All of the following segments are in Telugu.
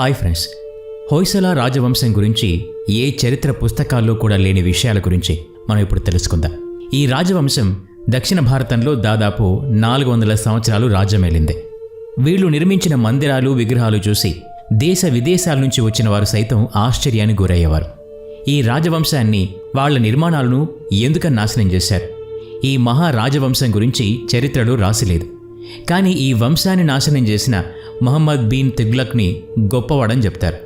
హాయ్ ఫ్రెండ్స్ హోయ్సల రాజవంశం గురించి ఏ చరిత్ర పుస్తకాల్లో కూడా లేని విషయాల గురించి మనం ఇప్పుడు తెలుసుకుందాం. ఈ రాజవంశం దక్షిణ భారతంలో దాదాపు నాలుగు వందల సంవత్సరాలు రాజ్యమేలింది. వీళ్ళు నిర్మించిన మందిరాలు విగ్రహాలు చూసి దేశ విదేశాల నుంచి వచ్చిన వారు సైతం ఆశ్చర్యానికి గురయ్యేవారు. ఈ రాజవంశాన్ని వాళ్ళ నిర్మాణాలను ఎందుకని నాశనం చేశారు? ఈ మహా రాజవంశం గురించి చరిత్రలో రాసిలేదు కానీ ఈ వంశాన్ని నాశనం చేసిన మహమ్మద్ బీన్ తిగ్లక్ని గొప్పవాడని చెప్తారు.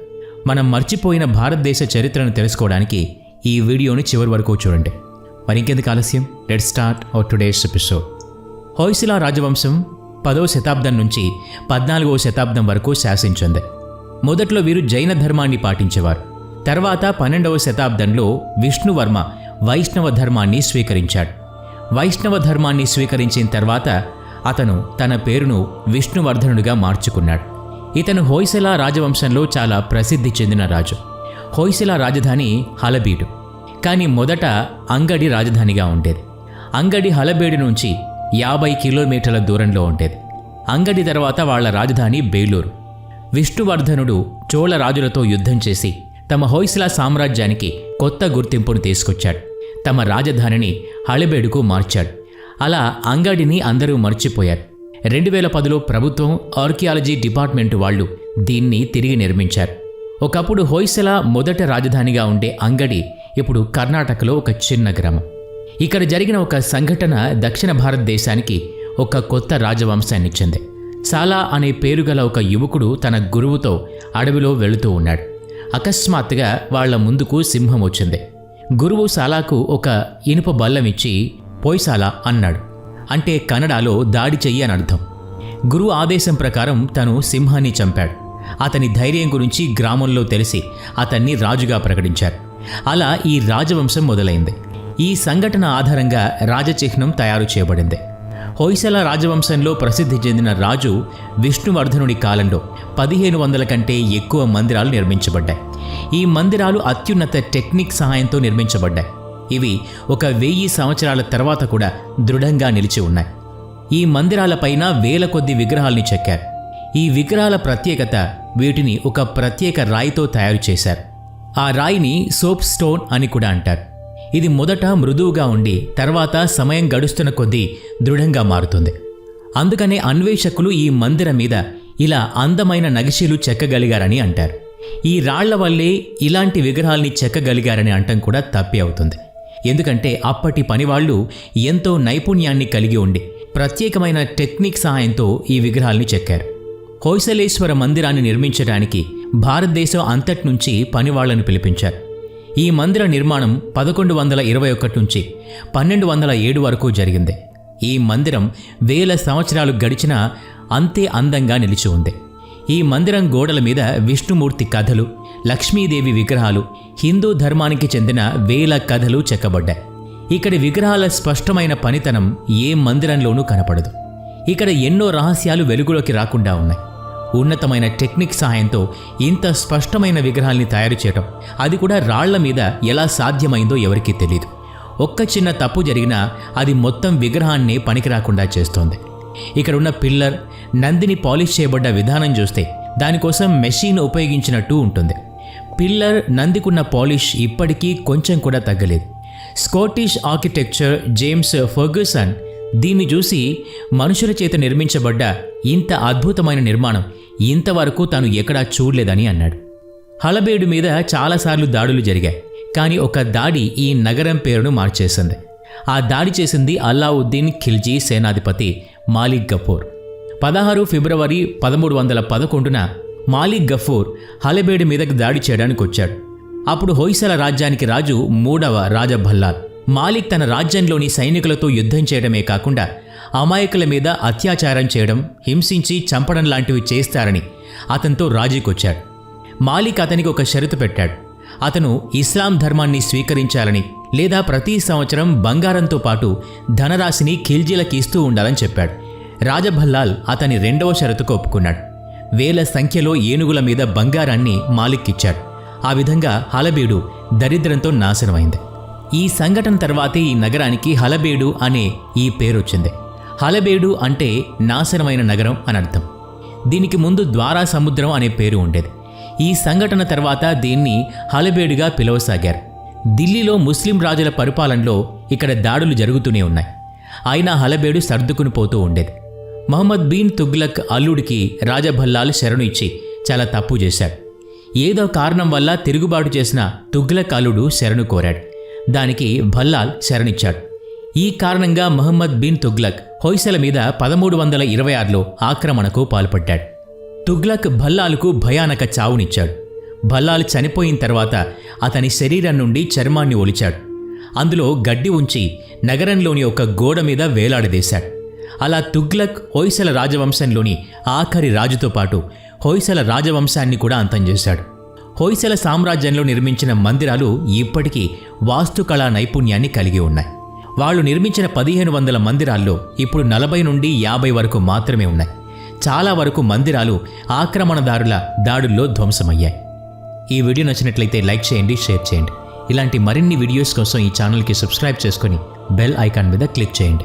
మనం మర్చిపోయిన భారతదేశ చరిత్రను తెలుసుకోవడానికి ఈ వీడియోని చివరి వరకు చూడండి. మరి ఇంకెందుకు ఆలస్యం? Let start our today's episode Hoysala రాజవంశం పదవ శతాబ్దం నుంచి పద్నాలుగవ శతాబ్దం వరకు శాసించింది. మొదట్లో వీరు జైన ధర్మాన్ని పాటించేవారు. తర్వాత పన్నెండవ శతాబ్దంలో విష్ణువర్మ వైష్ణవ ధర్మాన్ని స్వీకరించాడు. వైష్ణవ ధర్మాన్ని స్వీకరించిన తర్వాత అతను తన పేరును విష్ణువర్ధనుడిగా మార్చుకున్నాడు. ఇతను హోయ్సలా రాజవంశంలో చాలా ప్రసిద్ధి చెందిన రాజు. హోయ్సలా రాజధాని హలబీడు. కానీ మొదట అంగడి రాజధానిగా ఉండేది. అంగడి హలబేడు నుంచి యాభై కిలోమీటర్ల దూరంలో ఉండేది. అంగడి తర్వాత వాళ్ళ రాజధాని బేలూరు. విష్ణువర్ధనుడు చోళ రాజులతో యుద్ధం చేసి తమ హోయ్సలా సామ్రాజ్యానికి కొత్త గుర్తింపును తీసుకొచ్చాడు. తమ రాజధానిని హళబేడుకు మార్చాడు. అలా అంగడిని అందరూ మర్చిపోయారు. రెండు వేల పదిలో ప్రభుత్వం ఆర్కియాలజీ డిపార్ట్మెంట్ వాళ్ళు దీన్ని తిరిగి నిర్మించారు. ఒకప్పుడు హోయ్సల మొదట రాజధానిగా ఉండే అంగడి ఇప్పుడు కర్ణాటకలో ఒక చిన్న గ్రామం. ఇక్కడ జరిగిన ఒక సంఘటన దక్షిణ భారతదేశానికి ఒక కొత్త రాజవంశాన్ని ఇచ్చింది చాలా అనే పేరు గల ఒక యువకుడు తన గురువుతో అడవిలో వెళుతూ ఉన్నాడు. అకస్మాత్తుగా వాళ్ళ ముందుకు సింహం వచ్చింది. గురువు సాలాకు ఒక ఇనుప బల్లం ఇచ్చి పొయ్సాల? అన్నాడు. అంటే కన్నడలో దాడి చెయ్యి అని అర్థం. గురువు ఆదేశం ప్రకారం తను సింహాన్ని చంపాడు. అతని ధైర్యం గురించి గ్రామంలో తెలిసి అతన్ని రాజుగా ప్రకటించారు. అలా ఈ రాజవంశం మొదలైంది. ఈ సంఘటన ఆధారంగా రాజచిహ్నం తయారు చేయబడింది. హొయ్సల రాజవంశంలో ప్రసిద్ధి చెందిన రాజు విష్ణువర్ధనుడి కాలంలో పదిహేను వందల కంటే ఎక్కువ మందిరాలు నిర్మించబడ్డాయి. ఈ మందిరాలు అత్యున్నత టెక్నిక్ సహాయంతో నిర్మించబడ్డాయి. ఇవి ఒక వెయ్యి సంవత్సరాల తర్వాత కూడా దృఢంగా నిలిచి ఉన్నాయి. ఈ మందిరాలపైన వేల కొద్ది విగ్రహాల్ని చెక్కారు. ఈ విగ్రహాల ప్రత్యేకత వీటిని ఒక ప్రత్యేక రాయితో తయారు చేశారు. ఆ రాయిని సోప్ స్టోన్ అని కూడా అంటారు. ఇది మొదట మృదువుగా ఉండి తర్వాత సమయం గడుస్తున్న కొద్దీ దృఢంగా మారుతుంది. అందుకనే అన్వేషకులు ఈ మందిరం మీద ఇలా అందమైన నగిషీలు చెక్కగలిగారని అంటారు. ఈ రాళ్ళ వల్లే ఇలాంటి విగ్రహాల్ని చెక్కగలిగారని అంటం కూడా తప్పి అవుతుంది. ఎందుకంటే అప్పటి పనివాళ్ళు ఎంతో నైపుణ్యాన్ని కలిగి ఉండి ప్రత్యేకమైన టెక్నిక్ సహాయంతో ఈ విగ్రహాల్ని చెక్కారు. హోయసలేశ్వర మందిరాన్ని నిర్మించడానికి భారతదేశం అంతటి నుంచి పనివాళ్ళను పిలిపించారు. ఈ మందిర నిర్మాణం పదకొండు వందల ఇరవై ఒకటి నుంచి పన్నెండు వందల ఏడు వరకు జరిగింది. ఈ మందిరం వేల సంవత్సరాలు గడిచినా అంతే అందంగా నిలిచి ఉంది. ఈ మందిరం గోడల మీద విష్ణుమూర్తి కథలు లక్ష్మీదేవి విగ్రహాలు హిందూ ధర్మానికి చెందిన వేల కథలు చెక్కబడ్డాయి. ఇక్కడి విగ్రహాల స్పష్టమైన పనితనం ఏ మందిరంలోనూ కనపడదు. ఇక్కడ ఎన్నో రహస్యాలు వెలుగులోకి రాకుండా ఉన్నాయి. ఉన్నతమైన టెక్నిక్ సహాయంతో ఇంత స్పష్టమైన విగ్రహాల్ని తయారు చేయటం అది కూడా రాళ్ళ మీద ఎలా సాధ్యమైందో ఎవరికీ తెలియదు ఒక్క చిన్న తప్పు జరిగినా అది మొత్తం విగ్రహాన్ని పనికిరాకుండా చేస్తోంది. ఇక్కడ ఉన్న పిల్లర్ నందిని పాలిష్ చేయబడ్డ విధానం చూస్తే దానికోసం మెషిన్ ఉపయోగించినట్టు ఉంటుంది. పిల్లర్ నందికున్న పాలిష్ ఇప్పటికీ కొంచెం కూడా తగ్గలేదు. స్కాటిష్ ఆర్కిటెక్చర్ జేమ్స్ ఫర్గ్యూసన్ దీన్ని చూసి మనుషుల చేత నిర్మించబడ్డ ఇంత అద్భుతమైన నిర్మాణం ఇంతవరకు తాను ఎక్కడా చూడలేదని అన్నాడు. హలబేడు మీద చాలాసార్లు దాడులు జరిగాయి కానీ ఒక దాడి ఈ నగరం పేరును మార్చేసింది. ఆ దాడి చేసింది అల్లావుద్దీన్ ఖిల్జీ సేనాధిపతి మాలిక్ గఫూర్. పదహారు ఫిబ్రవరి పదమూడు వందల పదకొండున మాలిక్ గఫూర్ హలబేడు మీదకి దాడి చేయడానికి వచ్చాడు. అప్పుడు హొయ్సల రాజ్యానికి రాజు మూడవ రాజభల్లాల్ మాలిక్ తన రాజ్యంలోని సైనికులతో యుద్ధం చేయడమే కాకుండా అమాయకుల మీద అత్యాచారం చేయడం హింసించి చంపడం లాంటివి చేస్తారని అతనితో రాజీకొచ్చాడు. మాలిక్ అతనికి ఒక షరతు పెట్టాడు. అతను ఇస్లాం ధర్మాన్ని స్వీకరించాలని లేదా ప్రతి సంవత్సరం బంగారంతో పాటు ధనరాశిని ఖిల్జీలకి ఇస్తూ ఉండాలని చెప్పాడు. రాజభల్లాల్ అతని రెండవ షరతుకు ఒప్పుకున్నాడు. వేల సంఖ్యలో ఏనుగుల మీద బంగారాన్ని మాలిక్కిచ్చాడు. ఆ విధంగా హలబీడు దరిద్రంతో నాశనమైంది. ఈ సంఘటన తర్వాతే ఈ నగరానికి హలబేడు అనే ఈ పేరొచ్చింది. హలబేడు అంటే నాశనమైన నగరం అని అర్థం. దీనికి ముందు ద్వారా సముద్రం అనే పేరు ఉండేది. ఈ సంఘటన తర్వాత దీన్ని హలబేడుగా పిలవసాగారు. ఢిల్లీలో ముస్లిం రాజుల పరిపాలనలో ఇక్కడ దాడులు జరుగుతూనే ఉన్నాయి. అయినా హలబేడు సర్దుకుని పోతూ ఉండేది. మహమ్మద్ బీన్ తుగ్లక్ అల్లుడికి రాజభల్లాలు శరణు ఇచ్చి చాలా తప్పు చేశాడు. ఏదో కారణం వల్ల తిరుగుబాటు చేసిన తుగ్లక్ అల్లుడు శరణు కోరాడు. దానికి భల్లాల్ శరణిచ్చాడు. ఈ కారణంగా మహమ్మద్ బిన్ తుగ్లక్ హొయ్సల మీద పదమూడు వందల ఇరవై ఆరులో ఆక్రమణకు పాల్పడ్డాడు. తుగ్లక్ భల్లాలకు భయానక చావునిచ్చాడు. భల్లాల్ చనిపోయిన తర్వాత అతని శరీరం నుండి చర్మాన్ని ఒలిచాడు. అందులో గడ్డి ఉంచి నగరంలోని ఒక గోడ మీద వేలాడదీశాడు. అలా తుగ్లక్ హొయ్సల రాజవంశంలోని ఆఖరి రాజుతో పాటు హొయ్సల రాజవంశాన్ని కూడా అంతం చేశాడు. హొయ్సల సామ్రాజ్యంలో నిర్మించిన మందిరాలు ఇప్పటికీ వాస్తుకళా నైపుణ్యాన్ని కలిగి ఉన్నాయి. వాళ్ళు నిర్మించిన పదిహేను వందల మందిరాల్లో ఇప్పుడు నలభై నుండి యాభై వరకు మాత్రమే ఉన్నాయి. చాలా వరకు మందిరాలు ఆక్రమణదారుల దాడుల్లో ధ్వంసమయ్యాయి. ఈ వీడియో నచ్చినట్లయితే లైక్ చేయండి షేర్ చేయండి. ఇలాంటి మరిన్ని వీడియోస్ కోసం ఈ ఛానల్కి సబ్స్క్రైబ్ చేసుకొని బెల్ ఐకాన్ మీద క్లిక్ చేయండి.